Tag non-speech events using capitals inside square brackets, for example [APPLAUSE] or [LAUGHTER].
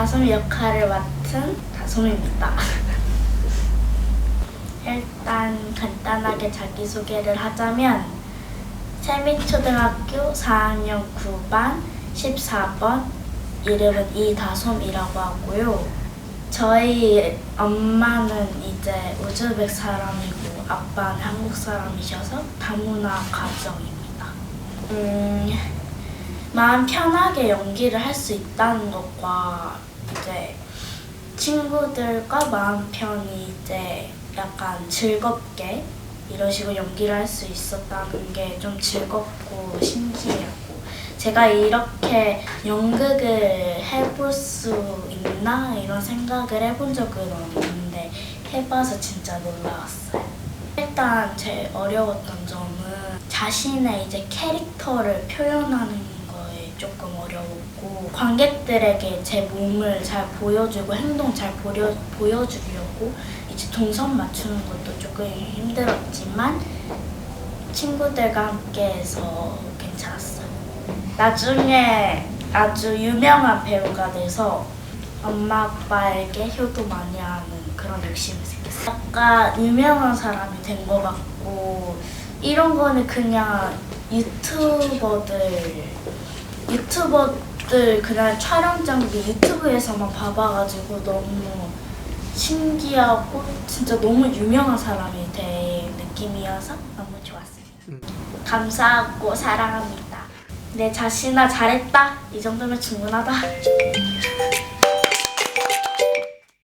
다솜 역할을 맡은 다솜입니다. [LAUGHS] 일단 간단하게 자기소개를 하자면 세미초등학교 4학년 9반 14번 이름은 이다솜이라고 하고요. 저희 엄마는 이제 우즈벡 사람이고 아빠는 한국 사람이셔서 다문화 가정입니다. 음, 마음 편하게 연기를 할 수 있다는 것과 이제 친구들과 마음 편히 이제 약간 즐겁게 이런 식으로 연기를 할 수 있었다는 게 좀 즐겁고 신기하고 제가 이렇게 연극을 해볼 수 있나 이런 생각을 해본 적은 없는데 해봐서 진짜 놀라웠어요. 일단 제일 어려웠던 점은 자신의 이제 캐릭터를 표현하는 거에 조금 어려웠고 관객들에게 제 몸을 잘 보여주고 행동 잘 보여, 보여주려고 이제 동선 맞추는 것도 조금 힘들었지만 친구들과 함께해서 괜찮았어요. 나중에 아주 유명한 배우가 돼서 엄마 아빠에게 효도 많이 하는 그런 욕심이 생겼어요. 약간 유명한 사람이 된 것 같고 이런 거는 그냥 유튜버들 유튜버들 그냥 촬영 장비 유튜브에서만 봐봐가지고 너무 신기하고 진짜 너무 유명한 사람이 된 느낌이어서 너무 좋았습니다. 감사하고 사랑합니다. 내 자신아 잘했다. 이 정도면 충분하다. [LAUGHS]